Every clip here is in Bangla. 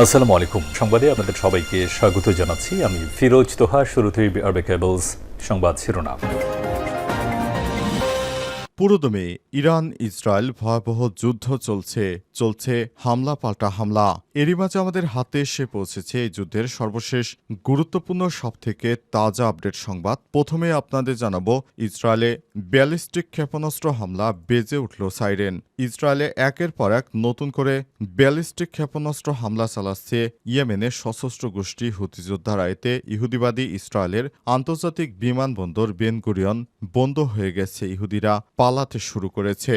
আসসালামু আলাইকুম। সংবাদে আপনাদের সবাইকে স্বাগত জানাচ্ছি। আমি ফিরোজ তোহা শুরুতেই আরবে কেবলস সংবাদ শিরোনাম। পুরোদমে ইরান ইসরায়েল ভয়াবহ যুদ্ধ চলছে চলছে হামলা পাল্টা হামলা। এরই মাঝে আমাদের হাতে এসে পৌঁছেছে এই যুদ্ধের সর্বশেষ গুরুত্বপূর্ণ সবথেকে তাজা আপডেট সংবাদ। প্রথমে আপনাদের জানাব, ইসরায়েলে ব্যালিস্টিক ক্ষেপণাস্ত্র হামলা বেজে উঠল সাইরেন। ইসরায়েলে একের পর এক নতুন করে ব্যালিস্টিক ক্ষেপণাস্ত্র হামলা চালাচ্ছে ইয়েমেনে সশস্ত্র গোষ্ঠী হুতিযোদ্ধারা এতে ইহুদিবাদী ইসরায়েলের আন্তর্জাতিক বিমানবন্দর বেনগুরিয়ন বন্ধ হয়ে গেছে। ইহুদিরা পালাতে শুরু করেছে।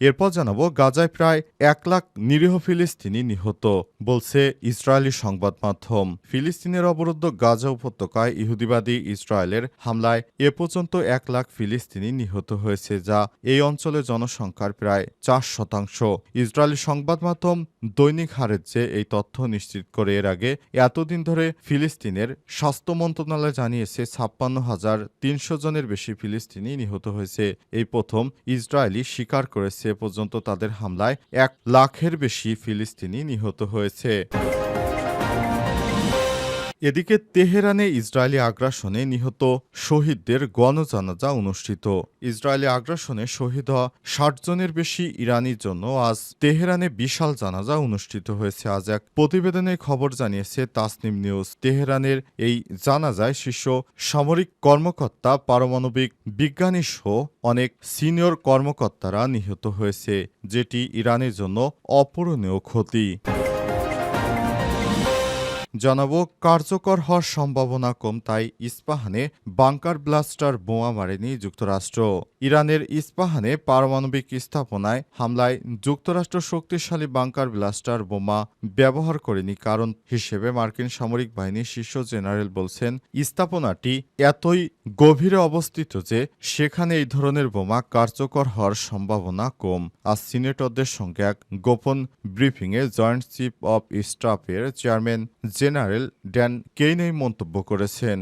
এরপর জানাব, গাজায় প্রায় এক লাখ নিরীহ ফিলিস্তিনি নিহত, বলছে ইসরায়েলি সংবাদ মাধ্যম। ফিলিস্তিনের অবরুদ্ধ গাজা উপত্যকায় ইহুদিবাদী ইসরায়েলের হামলায় এ পর্যন্ত এক লাখ ফিলিস্তিনি নিহত হয়েছে, যা এই অঞ্চলে জনসংখ্যার প্রায় চার শতাংশ। ইসরায়েলি সংবাদ মাধ্যম দৈনিক হারেজ্জে এই তথ্য নিশ্চিত করে এর আগে এতদিন ধরে ফিলিস্তিনের স্বাস্থ্য মন্ত্রণালয় জানিয়েছে, ছাপ্পান্ন হাজার তিনশো জনের বেশি ফিলিস্তিনি নিহত হয়েছে। এই প্রথম ইসরায়েলি স্বীকার করেছে পর্যন্ত তাদের হামলায় এক লাখের বেশি ফিলিস্তিনি নিহত হয়েছে। এদিকে তেহরানে ইসরায়েলি আগ্রাসনে নিহত শহীদদের গণজানাজা অনুষ্ঠিত। ইসরায়েলি আগ্রাসনে শহীদ হওয়া ষাট জনের বেশি ইরানির জন্য আজ তেহরানে বিশাল জানাজা অনুষ্ঠিত হয়েছে। আজ এক প্রতিবেদনে খবর জানিয়েছে তাসনিম নিউজ। তেহরানের এই জানাজায় শীর্ষ সামরিক কর্মকর্তা, পারমাণবিক বিজ্ঞানী সহ অনেক সিনিয়র কর্মকর্তারা নিহত হয়েছে, যেটি ইরানের জন্য অপূরণীয় ক্ষতি। জানাব, কার্যকর হওয়ার সম্ভাবনা কম, তাই ইস্পাহানে বাংকার ব্লাস্টার বোমা মারেনি যুক্তরাষ্ট্র। ইরানের ইস্পাহানে পারমাণবিক স্থাপনায় হামলায় যুক্তরাষ্ট্র শক্তিশালী বাংকার ব্লাস্টার বোমা ব্যবহার করেনি। কারণ হিসেবে মার্কিন সামরিক বাহিনীর শীর্ষ জেনারেল বলছেন, স্থাপনাটি এতই গভীরে অবস্থিত যে সেখানে এই ধরনের বোমা কার্যকর হওয়ার সম্ভাবনা কম। আর সিনেটরদের সঙ্গে এক গোপন ব্রিফিংয়ে জয়েন্ট চিফ অব স্টাফের চেয়ারম্যান জেনারেল ড্যান কেইন এই মন্তব্য করেছেন।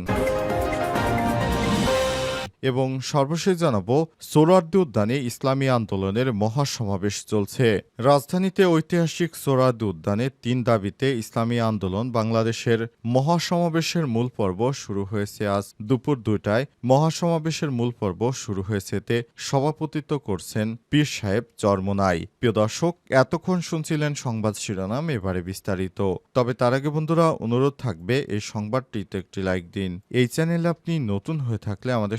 এবং সর্বশেষ জানাব, সোরার্দি উদ্যানে ইসলামী আন্দোলনের মহাসমাবেশ চলছে। রাজধানীতে ঐতিহাসিক সোরার্দি উদ্যানে তিন দাবিতে ইসলামী আন্দোলন বাংলাদেশের মহাসমাবেশের মূল পর্ব শুরু হয়েছে আজ দুপুর দুইটায়। মহাসমাবেশের মূল পর্ব শুরু হয়েছে এতে সভাপতিত্ব করছেন পীর সাহেব চরমনাই। প্রিয় দর্শক, এতক্ষণ শুনছিলেন সংবাদ শিরোনাম, এবারে বিস্তারিত। তবে তার আগে বন্ধুরা, অনুরোধ থাকবে, এই সংবাদটিতে একটি লাইক দিন। এই চ্যানেলে আপনি নতুন হয়ে থাকলে আমাদের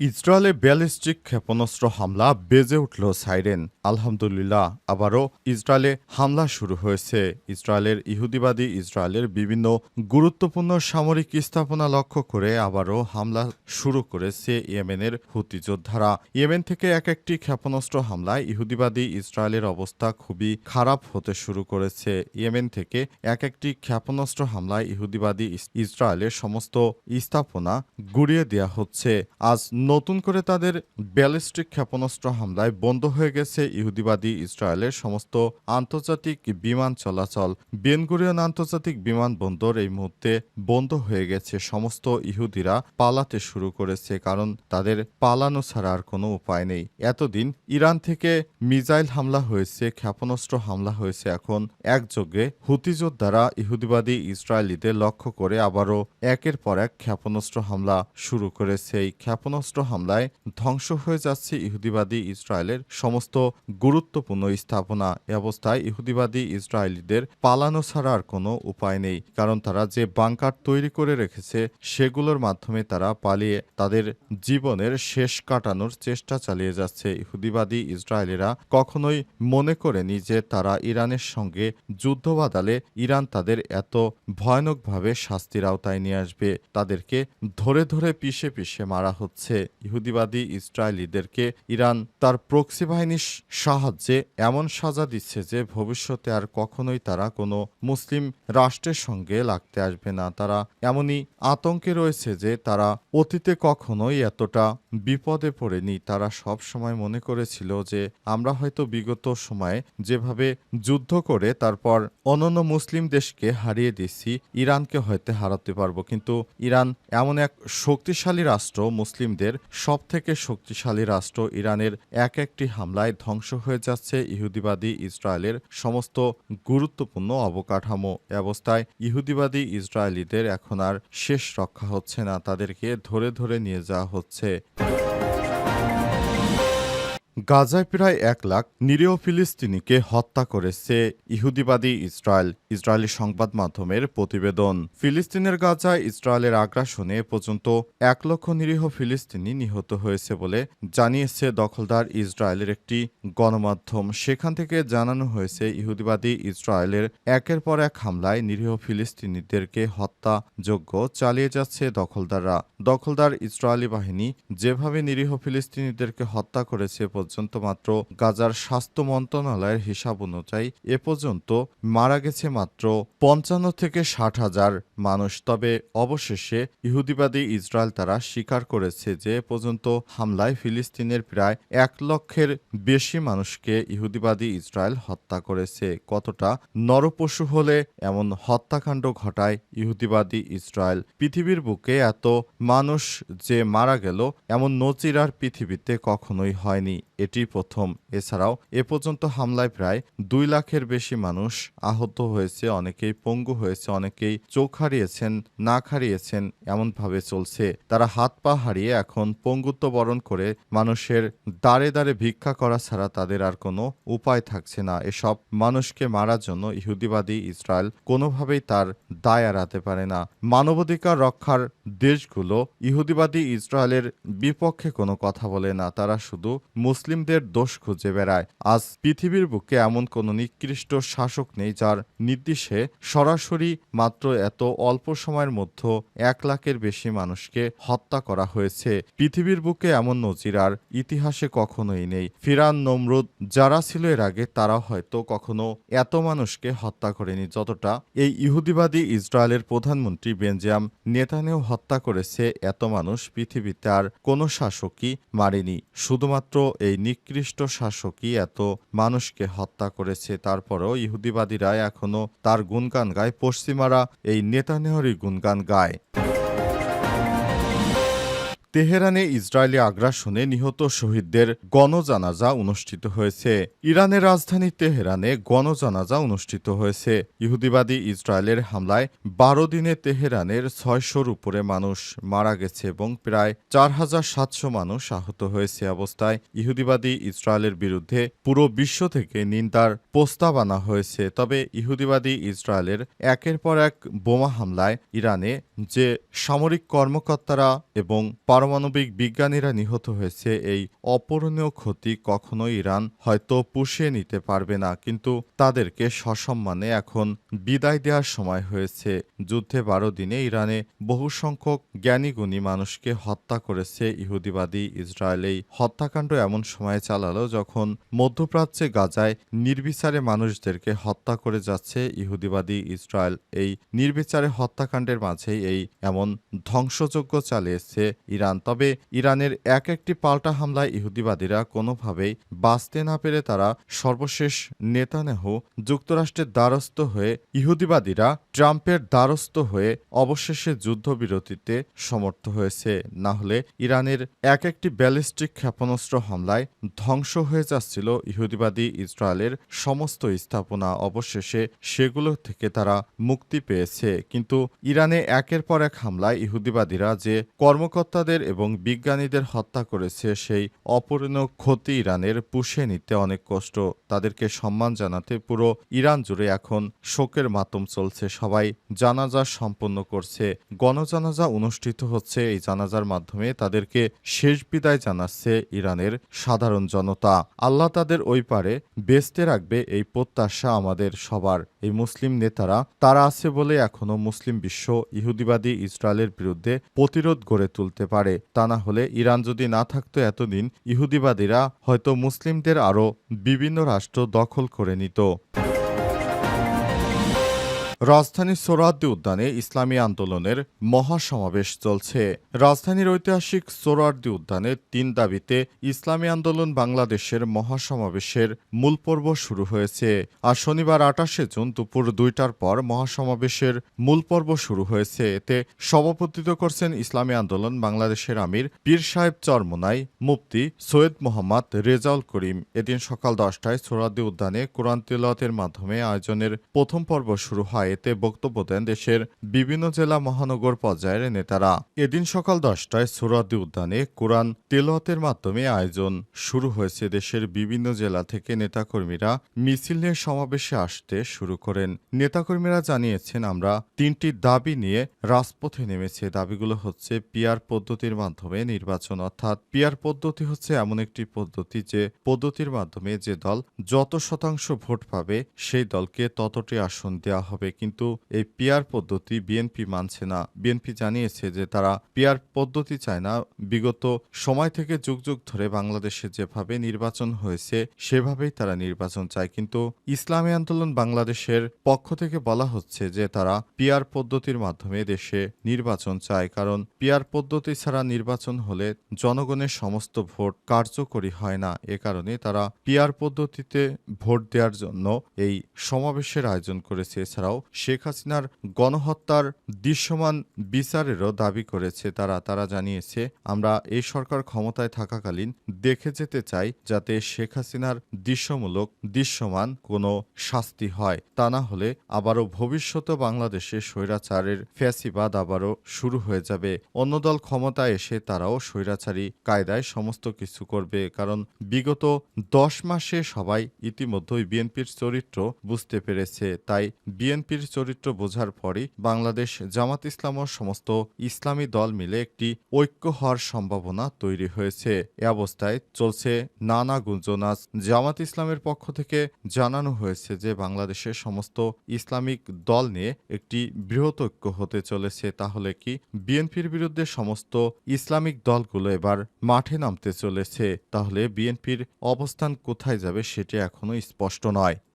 ইসরায়েলে ব্যালিস্টিক ক্ষেপণাস্ত্র হামলা বেজে উঠল সাইরেন। আলহামদুলিল্লাহ, আবারও ইসরায়েলে হামলা শুরু হয়েছে। ইসরায়েলের ইহুদিবাদী ইসরায়েলের বিভিন্ন গুরুত্বপূর্ণ সামরিক স্থাপনা লক্ষ্য করে আবারও হামলা শুরু করেছে ইয়েমেনের হুতি যোদ্ধারা। ইয়েমেন থেকে এক একটি ক্ষেপণাস্ত্র হামলায় ইহুদিবাদী ইসরায়েলের অবস্থা খুবই খারাপ হতে শুরু করেছে। ইয়েমেন থেকে এক একটি ক্ষেপণাস্ত্র হামলায় ইহুদিবাদী ইসরায়েলের সমস্ত স্থাপনা গুড়িয়ে দেওয়া হচ্ছে। আজ নতুন করে তাদের ব্যালিস্টিক ক্ষেপণাস্ত্র হামলায় বন্ধ হয়ে গেছে ইহুদিবাদী ইসরায়েলের সমস্ত আন্তর্জাতিক বিমান চলাচল। বেনগুরিয়ন আন্তর্জাতিক বিমানবন্দর এই মুহূর্তে বন্ধ হয়ে গেছে। সমস্ত ইহুদিরা পালাতে শুরু করেছে, কারণ তাদের পালানো ছাড়া আর কোনো উপায় নেই। এতদিন ইরান থেকে মিজাইল হামলা হয়েছে, ক্ষেপণাস্ত্র হামলা হয়েছে। এখন একযোগে হুতি দ্বারা ইহুদিবাদী ইসরায়েলিদের লক্ষ্য করে আবারও একের পর এক ক্ষেপণাস্ত্র হামলা শুরু করেছে। এই ক্ষেপণাস্ত্র হামলায় ধ্বংস হয়ে যাচ্ছে ইহুদিবাদী ইসরায়েলের সমস্ত গুরুত্বপূর্ণ স্থাপনা। এ অবস্থায় ইহুদিবাদী ইসরায়েলিদের পালানো ছাড়া আর কোনো উপায় নেই, কারণ তারা যে বাংকার তৈরি করে রেখেছে, সেগুলোর মাধ্যমে তারা পালিয়ে তাদের জীবনের শেষ কাটানোর চেষ্টা চালিয়ে যাচ্ছে। ইহুদিবাদী ইসরায়েলিরা কখনোই মনে করেনি যে তারা ইরানের সঙ্গে যুদ্ধ বাদালে ইরান তাদের এত ভয়ানকভাবে শাস্তির আওতায় নিয়ে আসবে। তাদেরকে ধরে ধরে পিষে পিষে মারা হচ্ছে। ইহুদিবাদী ইসরায়েলিদেরকে ইরান তার প্রক্সি বাহিনীর সাহায্যে এমন সাজা দিচ্ছে যে ভবিষ্যতে আর কখনোই তারা কোনো মুসলিম রাষ্ট্রের সঙ্গে লাগতে আসবে না। তারা এমনই আতঙ্কে রয়েছে যে তারা অতীতে কখনোই এতটা বিপদে পড়েনি। তারা সব সময় মনে করেছিল যে আমরা হয়তো বিগত সময়ে যেভাবে যুদ্ধ করে তারপর অন্যান্য মুসলিম দেশকে হারিয়ে দিচ্ছি ইরানকে হয়তো হারাতে পারব। কিন্তু ইরান এমন এক শক্তিশালী রাষ্ট্র মুসলিমদের সব থেকে শক্তিশালী রাষ্ট্র ইরানের এক একটি হামলায় ধ্বংস হয়ে যাচ্ছে ইহুদিবাদী ইসরায়েলের সমস্ত গুরুত্বপূর্ণ অবকাঠামো। অবস্থায় ইহুদিবাদী ইসরায়েলিদের এখন আর শেষ রক্ষা হচ্ছে না, তাদেরকে ধরে ধরে নিয়ে যাওয়া হচ্ছে। গাজায় প্রায় এক লাখ নিরীহ ফিলিস্তিনিকে হত্যা করেছে ইহুদিবাদী ইসরায়েল, ইসরায়েলি সংবাদ মাধ্যমের প্রতিবেদন। ফিলিস্তিনের গাজায় ইসরায়েলের আগ্রাসনে পর্যন্ত এক লক্ষ নিরীহ ফিলিস্তিনি নিহত হয়েছে বলে জানিয়েছে দখলদার ইসরায়েলের একটি গণমাধ্যম। সেখান থেকে জানানো হয়েছে, ইহুদিবাদী ইসরায়েলের একের পর এক হামলায় নিরীহ ফিলিস্তিনিদেরকে হত্যাযোগ্য চালিয়ে যাচ্ছে দখলদাররা। দখলদার ইসরায়েলি বাহিনী যেভাবে নিরীহ ফিলিস্তিনিদেরকে হত্যা করেছে পর্যন্ত মাত্র গাজার স্বাস্থ্য মন্ত্রণালয়ের হিসাব অনুযায়ী এ পর্যন্ত মারা গেছে মাত্র পঞ্চান্ন থেকে ষাট হাজার মানুষ। তবে অবশেষে ইহুদিবাদী ইসরায়েল তারা স্বীকার করেছে যে এ পর্যন্ত হামলায় ফিলিস্তিনের প্রায় এক লক্ষের বেশি মানুষকে ইহুদিবাদী ইসরায়েল হত্যা করেছে। কতটা নরপশু হলে এমন হত্যাকাণ্ড ঘটায় ইহুদিবাদী ইসরায়েল? পৃথিবীর বুকে এত মানুষ যে মারা গেল, এমন নজির আর পৃথিবীতে কখনোই হয়নি। এটি প্রথম। এছাড়াও, এ পর্যন্ত হামলায় প্রায় দুই লাখের বেশি মানুষ আহত হয়েছে, অনেকেই পঙ্গু হয়েছে, অনেকেই চোখ হারিয়েছেন, নাক হারিয়েছেন, এমনভাবে চলছে। তারা হাত পা হারিয়ে এখন পঙ্গুত্ব বরণ করে মানুষের দাঁড়ে দাঁড়ে ভিক্ষা করা ছাড়া তাদের আর কোনো উপায় থাকছে না। এসব মানুষকে মারার জন্য ইহুদিবাদী ইসরায়েল কোনোভাবেই তার দায় এড়াতে পারে না। মানবাধিকার রক্ষার দেশগুলো ইহুদিবাদী ইসরায়েলের বিপক্ষে কোনো কথা বলে না। তারা শুধু মুসলিমদের দোষ খুঁজে বেড়ায়। আজ পৃথিবীর বুকে এমন কোনো নিকৃষ্ট শাসক নেই যার নির্দেশে সরাসরি মাত্র এত অল্প সময়ের মধ্যে এক লাখের বেশি মানুষকে হত্যা করা হয়েছে। পৃথিবীর বুকে এমন নজির আর ইতিহাসে কখনোই নেই। ফিরান নমরুদ যারা ছিল এর আগে তারা হয়তো কখনো এত মানুষকে হত্যা করেনি যতটা এই ইহুদিবাদী ইসরায়েলের প্রধানমন্ত্রী বেঞ্জাম নেতানেও হত্যা করেছে। এত মানুষ পৃথিবীতে আর কোনো শাসকই মারেনি। শুধুমাত্র এই নিকৃষ্ট শাসকই এত মানুষকে হত্যা করেছে। তারপরেও ইহুদিবাদীরা এখনও তার গুণগান গায়। পশ্চিমারা এই নেতানেহরি গুণগান গায়। তেহরানে ইসরায়েলি আগ্রাসনে নিহত শহীদদের গণজানাজা অনুষ্ঠিত হয়েছে। ইরানের রাজধানী তেহরানে গণজানাজা অনুষ্ঠিত হয়েছে। ইহুদিবাদী ইসরায়েলের হামলায় বারো দিনে তেহরানের ছয়শোর উপরে মানুষ মারা গেছে এবং প্রায় চার হাজার সাতশো মানুষ আহত হয়েছে অবস্থায়। ইহুদিবাদী ইসরায়েলের বিরুদ্ধে পুরো বিশ্ব থেকে নিন্দার প্রস্তাব আনা হয়েছে। তবে ইহুদিবাদী ইসরায়েলের একের পর এক বোমা হামলায় ইরানে যে সামরিক কর্মকর্তারা এবং পারমাণবিক বিজ্ঞানীরা নিহত হয়েছে। এই অপূরণীয় ক্ষতি কখনো ইরান হয়তো পুষিয়ে নিতে পারবে না, কিন্তু তাদেরকে সসম্মানে এখন বিদায় দেওয়ার সময় হয়েছে। যুদ্ধে বারো দিনে ইরানে বহু সংখ্যক জ্ঞানীগুণী মানুষকে হত্যা করেছে। ইহুদিবাদী ইসরায়েল এই হত্যাকাণ্ড এমন সময়ে চালালো যখন মধ্যপ্রাচ্যে গাজায় নির্বিচারে মানুষদেরকে হত্যা করে যাচ্ছে ইহুদিবাদী ইসরায়েল। এই নির্বিচারে হত্যাকাণ্ডের মাঝেই এই এমন ধ্বংসযজ্ঞ চালিয়েছে ইরান। তবে ইরানের এক একটি পাল্টা হামলায় ইহুদিবাদীরা কোনোভাবেই বাঁচতে না পেরে তারা সর্বশেষ নেতানেহু যুক্তরাষ্ট্রের দ্বারস্থ হয়ে ইহুদিবাদীরা ট্রাম্পের দ্বারস্থ হয়ে অবশেষে যুদ্ধবিরতিতে সমর্থ হয়েছে। না হলে ইরানের এক একটি ব্যালিস্টিক ক্ষেপণাস্ত্র হামলায় ধ্বংস হয়ে যাচ্ছিল ইহুদিবাদী ইসরায়েলের সমস্ত স্থাপনা। অবশেষে সেগুলো থেকে তারা মুক্তি পেয়েছে। কিন্তু ইরানে একের পর এক হামলায় ইহুদিবাদীরা যে কর্মকর্তাদের এবং বিজ্ঞানীদের হত্যা করেছে সেই অপূরণীয় ক্ষতি ইরানের পুষে নিতে অনেক কষ্ট। তাদেরকে সম্মান জানাতে পুরো ইরান জুড়ে এখন শোকের মাতম চলছে। সবাই জানাজা সম্পন্ন করছে। গণজানাজা অনুষ্ঠিত হচ্ছে। এই জানাজার মাধ্যমে তাদেরকে শেষ বিদায় জানাচ্ছে ইরানের সাধারণ জনতা। আল্লাহ তাদের ওই পারে বেস্তে রাখবে এই প্রত্যাশা আমাদের সবার। এই মুসলিম নেতারা, তারা আছে বলে এখনও মুসলিম বিশ্ব ইহুদিবাদী ইসরায়েলের বিরুদ্ধে প্রতিরোধ গড়ে তুলতে পারে। পারে। তা না হলে ইরান যদি না থাকতো এতদিন, ইহুদিবাদীরা হয়তো মুসলিমদের আরও বিভিন্ন রাষ্ট্র দখল করে নিত। রাজধানীর সোরাদ্দি উদ্যানে ইসলামী আন্দোলনের মহাসমাবেশ চলছে। রাজধানীর ঐতিহাসিক সোরাদ্দি উদ্যানে তিন দাবিতে ইসলামী আন্দোলন বাংলাদেশের মহাসমাবেশের মূল পর্ব শুরু হয়েছে। আর শনিবার আটাশে জুন দুপুর দুইটার পর মহাসমাবেশের মূল পর্ব শুরু হয়েছে। এতে সভাপতিত্ব করছেন ইসলামী আন্দোলন বাংলাদেশের আমির পীর সাহেব চরমোনাই, মুফতি সৈয়দ মোহাম্মদ রেজাউল করিম। এদিন সকাল দশটায় সোরাদ্দি উদ্যানে কোরআন তেলাওয়াতের মাধ্যমে আয়োজনের প্রথম পর্ব শুরু হয়। এতে বক্তব্য দেন দেশের বিভিন্ন জেলা মহানগর পর্যায়ের নেতারা। এদিন সকাল দশটায় সোহরাওয়ার্দী উদ্যানে কোরআন তেলাওয়াতের মাধ্যমে আয়োজন শুরু হয়েছে। দেশের বিভিন্ন জেলা থেকে নেতাকর্মীরা মিছিল নিয়ে সমাবেশে আসতে শুরু করেন। নেতাকর্মীরা জানিয়েছেন, আমরা তিনটি দাবি নিয়ে রাজপথে নেমেছে। দাবিগুলো হচ্ছে পিয়ার পদ্ধতির মাধ্যমে নির্বাচন, অর্থাৎ পিয়ার পদ্ধতি হচ্ছে এমন একটি পদ্ধতি যে পদ্ধতির মাধ্যমে যে দল যত শতাংশ ভোট পাবে, সেই দলকে ততটি আসন দেওয়া হবে। কিন্তু এই পিয়ার পদ্ধতি বিএনপি মানছে না। বিএনপি জানিয়েছে যে তারা পিয়ার পদ্ধতি চায় না। বিগত সময় থেকে যুগ যুগ ধরে বাংলাদেশে যেভাবে নির্বাচন হয়েছে, সেভাবেই তারা নির্বাচন চায়। কিন্তু ইসলামী আন্দোলন বাংলাদেশের পক্ষ থেকে বলা হচ্ছে যে তারা পিয়ার পদ্ধতির মাধ্যমে দেশে নির্বাচন চায়। কারণ পিয়ার পদ্ধতি ছাড়া নির্বাচন হলে জনগণের সমস্ত ভোট কার্যকরী হয় না। এ কারণে তারা পিয়ার পদ্ধতিতে ভোট দেওয়ার জন্য এই সমাবেশের আয়োজন করেছে। এছাড়াও শেখ হাসিনার গণহত্যার দৃশ্যমান বিচারেরও দাবি করেছে তারা। তারা জানিয়েছে, আমরা এই সরকার ক্ষমতায় থাকাকালীন দেখে যেতে চাই যাতে শেখ হাসিনার দৃশ্যমূলক, দৃশ্যমান কোনো শাস্তি হয়। তা না হলে আবারও ভবিষ্যতে বাংলাদেশে স্বৈরাচারের ফ্যাসিবাদ আবারও শুরু হয়ে যাবে। অন্য দল ক্ষমতায় এসে তারাও স্বৈরাচারী কায়দায় সমস্ত কিছু করবে, কারণ বিগত দশ মাসে সবাই ইতিমধ্যেই বিএনপির চরিত্র বুঝতে পেরেছে। তাই বিএনপির চরিত্র বোঝার পরই বাংলাদেশ জামাত ইসলাম ও সমস্ত ইসলামী দল মিলে একটি ঐক্য হওয়ার সম্ভাবনা তৈরি হয়েছে। এ অবস্থায় চলছে নানা গুঞ্জনাজ জামাত ইসলামের পক্ষ থেকে জানানো হয়েছে যে বাংলাদেশের সমস্ত ইসলামিক দল নিয়ে একটি বৃহৎ ঐক্য হতে চলেছে। তাহলে কি বিএনপির বিরুদ্ধে সমস্ত ইসলামিক দলগুলো এবার মাঠে নামতে চলেছে? তাহলে বিএনপির অবস্থান কোথায় যাবে সেটি এখনও স্পষ্ট নয়।